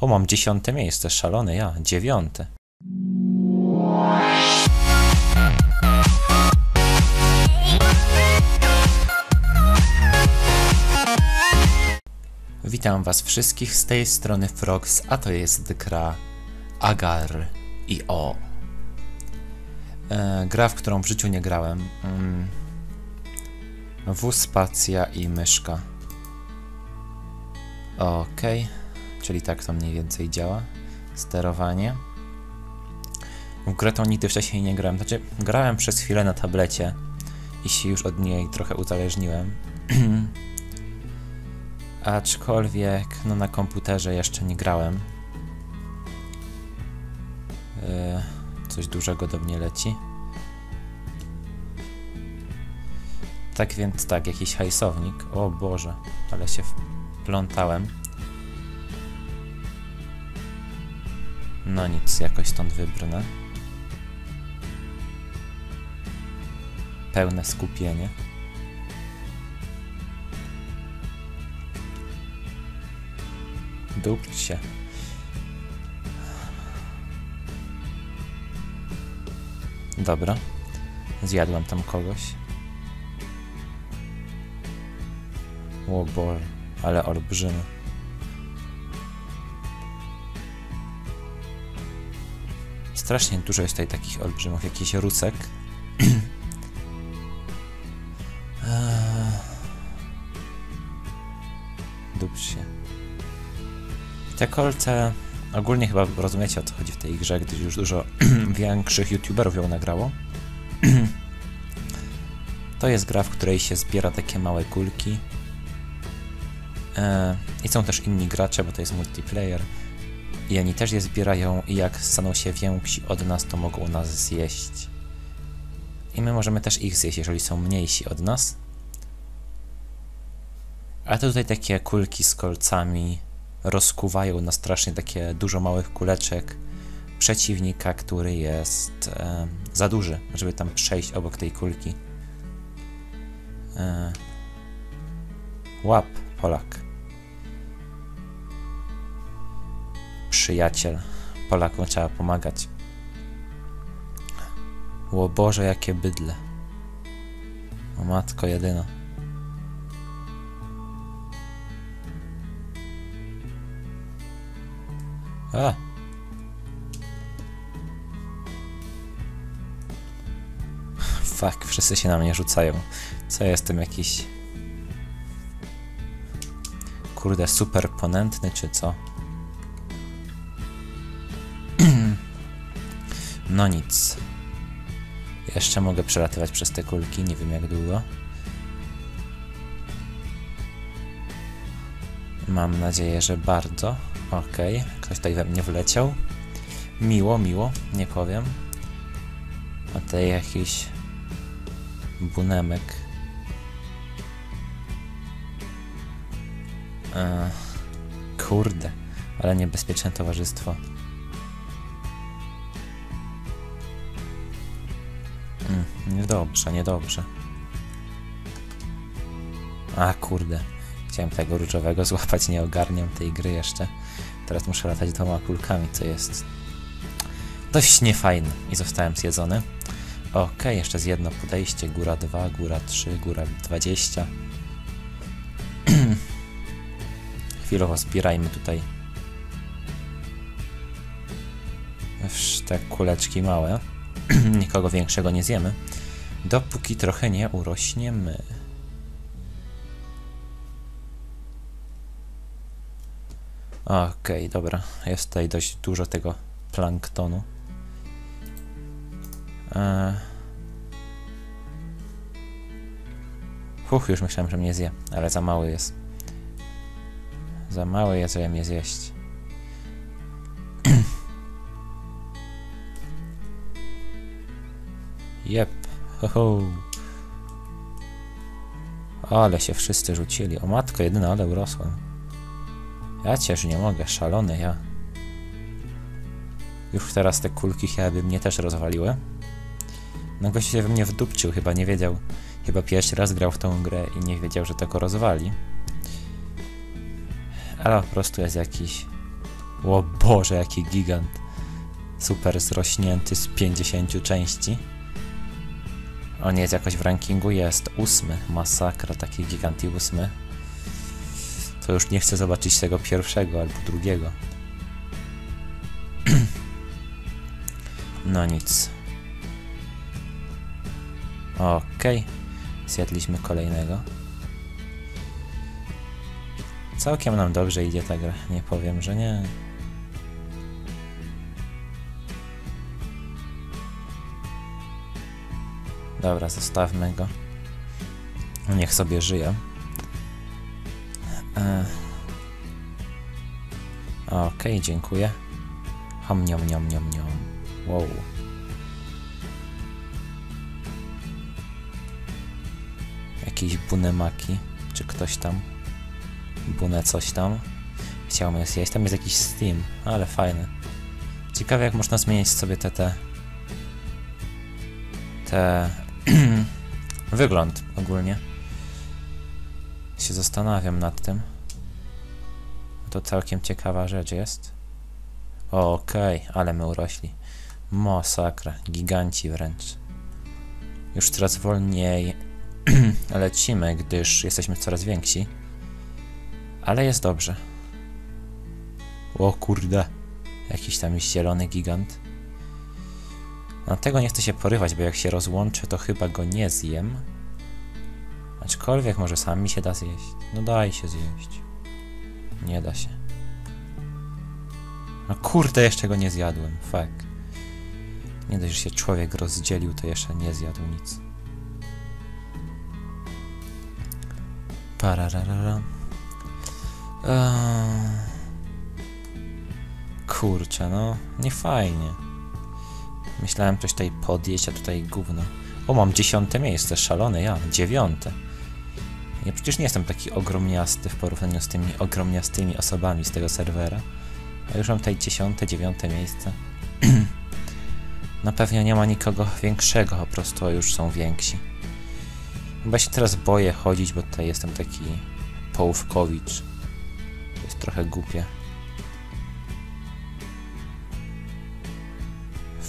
O, mam dziesiąte miejsce, szalony ja, dziewiąte. Witam was wszystkich z tej strony Frogs, a to jest gra Agar i O. E, gra, w którą w życiu nie grałem. Mm. W spacja i myszka. Okej, czyli tak to mniej więcej działa. Sterowanie. W grę to nigdy wcześniej nie grałem. Znaczy, grałem przez chwilę na tablecie i się już od niej trochę uzależniłem. Aczkolwiek, no na komputerze jeszcze nie grałem. Yy, coś dużego do mnie leci. Tak więc tak, jakiś hajsownik. O Boże, ale się wplątałem. No nic, jakoś stąd wybrnę. Pełne skupienie. Dupć się. Dobra. Zjadłem tam kogoś. O Boże, ale olbrzymy. Strasznie dużo jest tutaj takich olbrzymów, jakiś rusek. Eee. Dupć się. Te kolce ogólnie chyba rozumiecie o co chodzi w tej grze, gdyż już dużo większych youtuberów ją nagrało. to jest gra, w której się zbiera takie małe kulki. E, I są też inni gracze, bo to jest multiplayer. I oni też je zbierają i jak staną się więksi od nas, to mogą nas zjeść. I my możemy też ich zjeść, jeżeli są mniejsi od nas. A to tutaj takie kulki z kolcami rozkuwają na strasznie takie dużo małych kuleczek przeciwnika, który jest e, za duży, żeby tam przejść obok tej kulki. E, łap, Polak. Przyjaciel. Polakom trzeba pomagać. Ło Boże, jakie bydle. O matko jedyna. A. Fuck, wszyscy się na mnie rzucają. Co ja jestem jakiś... Kurde, super ponętny, czy co? No nic. Jeszcze mogę przelatywać przez te kulki, nie wiem jak długo. Mam nadzieję, że bardzo. Okej, okay. ktoś tutaj we mnie wleciał. Miło, miło, nie powiem. A tutaj jakiś bunemek. Eee, kurde, ale niebezpieczne towarzystwo. Niedobrze, niedobrze. A kurde. Chciałem tego różowego złapać, nie ogarniam tej gry jeszcze. Teraz muszę latać dwoma kulkami, co jest dość niefajne. I zostałem zjedzony. Ok, jeszcze z jedno podejście. Góra 2, góra 3, góra 20. Chwilowo zbierajmy tutaj te kuleczki małe. Nikogo większego nie zjemy. Dopóki trochę nie urośniemy. Okej, okay, dobra. Jest tutaj dość dużo tego planktonu. Eee... Huch, już myślałem, że mnie zje, ale za mały jest. Za mały jest, żeby mnie zjeść. Ho, ho. Ale się wszyscy rzucili. O matko jedyna, ale urosłem. Ja cię nie mogę, szalony ja. Już teraz te kulki chyba by mnie też rozwaliły. No gość się we mnie wdupczył, chyba nie wiedział. Chyba pierwszy raz grał w tą grę i nie wiedział, że to go rozwali. Ale po prostu jest jakiś O Boże, jaki gigant. Super zrośnięty z 50 części. On jest jakoś w rankingu, jest ósmy. Masakra, taki gigant i ósmy. To już nie chcę zobaczyć tego pierwszego albo drugiego. No nic. Okej. Zjadliśmy kolejnego. Całkiem nam dobrze idzie ta gra. Nie powiem, że nie. Dobra, zostawmy go. Niech sobie żyje. E... Okej, dziękuję. Hom, niom, niom, niom, niom. Wow. Jakieś bunemaki, czy ktoś tam. Bunę coś tam. Chciałbym je zjeść. Tam jest jakiś Steam, ale fajny. Ciekawe jak można zmienić sobie te te... Te... wygląd ogólnie. Się zastanawiam nad tym. To całkiem ciekawa rzecz jest. Okej, okay, ale my urośli. Masakra, giganci wręcz. Już coraz wolniej lecimy, gdyż jesteśmy coraz więksi. Ale jest dobrze. O kurde. Jakiś tam zielony gigant. No tego nie chcę się porywać, bo jak się rozłączę, to chyba go nie zjem. Aczkolwiek może sam mi się da zjeść. No daj się zjeść. Nie da się. No kurde, jeszcze go nie zjadłem. Fuck. Nie dość, że się człowiek rozdzielił, to jeszcze nie zjadł nic. Pararara. Eee... Kurczę, no, nie fajnie. Myślałem coś tutaj podjeść, a tutaj gówno. O, mam dziesiąte miejsce, szalone ja, dziewiąte. Ja przecież nie jestem taki ogromniasty w porównaniu z tymi ogromniastymi osobami z tego serwera. A już mam tutaj dziesiąte, dziewiąte miejsce. Na pewno nie ma nikogo większego, po prostu już są więksi. Chyba się teraz boję chodzić, bo tutaj jestem taki połówkowicz. To jest trochę głupie.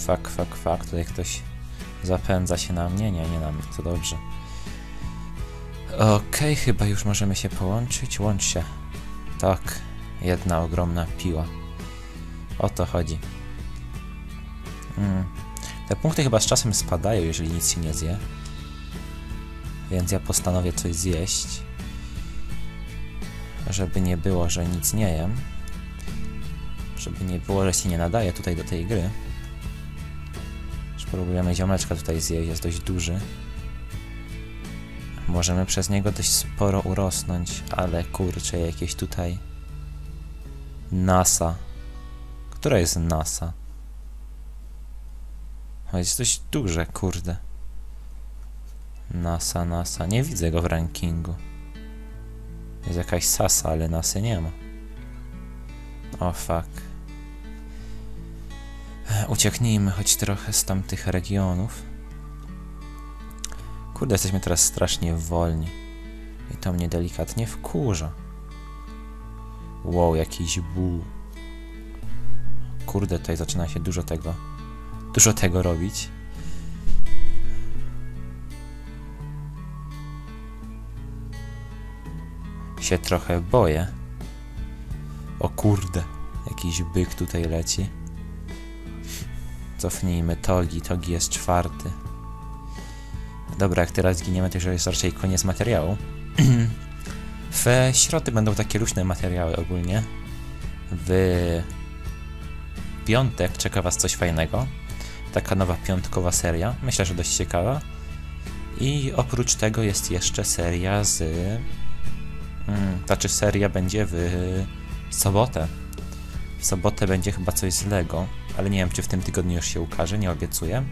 Fuck, fuck, fuck. Tutaj ktoś zapędza się na mnie. Nie, nie na mnie. To dobrze. Okej, okay, chyba już możemy się połączyć. Łącz się. Tak. Jedna ogromna piła. O to chodzi. Mm. Te punkty chyba z czasem spadają, jeżeli nic się nie zje. Więc ja postanowię coś zjeść. Żeby nie było, że nic nie jem. Żeby nie było, że się nie nadaje tutaj do tej gry. Spróbujemy ziomeczka tutaj zjeść, jest dość duży. Możemy przez niego dość sporo urosnąć, ale kurczę, jakieś tutaj... NASA. Która jest NASA? O, jest dość duże, kurde. NASA, NASA. Nie widzę go w rankingu. Jest jakaś sasa, ale nasy nie ma. O, fuck. Ucieknijmy choć trochę z tamtych regionów. Kurde, jesteśmy teraz strasznie wolni. I to mnie delikatnie wkurza. Wow, jakiś bu. Kurde, tutaj zaczyna się dużo tego... Dużo tego robić. Się trochę boję. O kurde, jakiś byk tutaj leci. Cofnijmy Togi, Togi jest czwarty. Dobra, jak teraz zginiemy, to już jest raczej koniec materiału. w środy będą takie luźne materiały ogólnie. W piątek czeka Was coś fajnego. Taka nowa piątkowa seria. Myślę, że dość ciekawa. I oprócz tego jest jeszcze seria z... Hmm, znaczy seria będzie w sobotę. W sobotę będzie chyba coś z Lego, ale nie wiem, czy w tym tygodniu już się ukaże, nie obiecuję.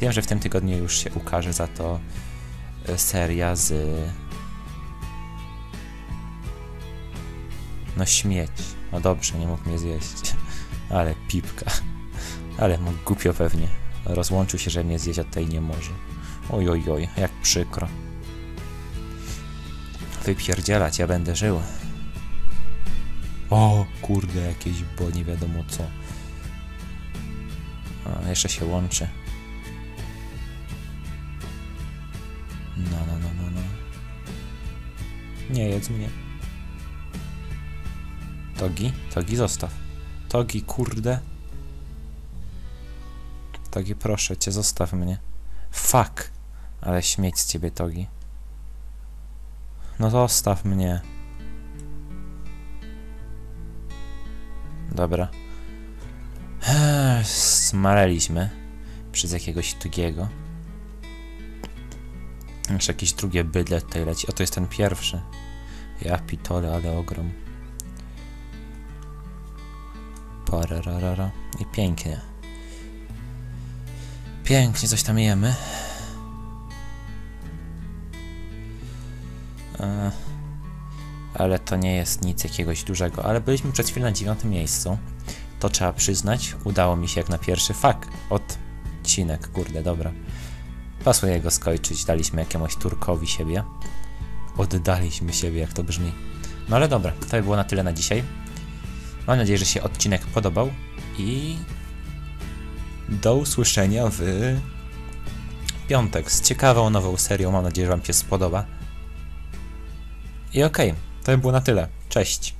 Wiem, że w tym tygodniu już się ukaże za to e, seria z... No śmieć. No dobrze, nie mógł mnie zjeść. Ale pipka. Ale mógł głupio pewnie. Rozłączył się, że mnie zjeść, a tutaj nie może. Oj, oj, oj, jak przykro. Wypierdzielać, ja będę żył. O, kurde jakieś, bo nie wiadomo co. A, jeszcze się łączy. No, no, no, no, no. Nie jedz mnie. Togi? Togi zostaw. Togi, kurde. Togi, proszę cię, zostaw mnie. Fuck. Ale śmieć z ciebie, Togi. No zostaw mnie. Dobra. Eee, Smareliśmy przez jakiegoś Togiego. Jeszcze jakieś drugie bydle tutaj leci. O, to jest ten pierwszy. Ja pitole, ale ogrom. Pararara. I pięknie. Pięknie coś tam jemy. E, ale to nie jest nic jakiegoś dużego. Ale byliśmy przed chwilą na dziewiątym miejscu. To trzeba przyznać. Udało mi się jak na pierwszy fak. Odcinek, kurde, dobra. Pasuje go skończyć. Daliśmy jakiemuś Turkowi siebie. Oddaliśmy siebie, jak to brzmi. No ale dobra, to by było na tyle na dzisiaj. Mam nadzieję, że się odcinek podobał i do usłyszenia w piątek z ciekawą nową serią. Mam nadzieję, że Wam się spodoba. I okej, to by było na tyle. Cześć.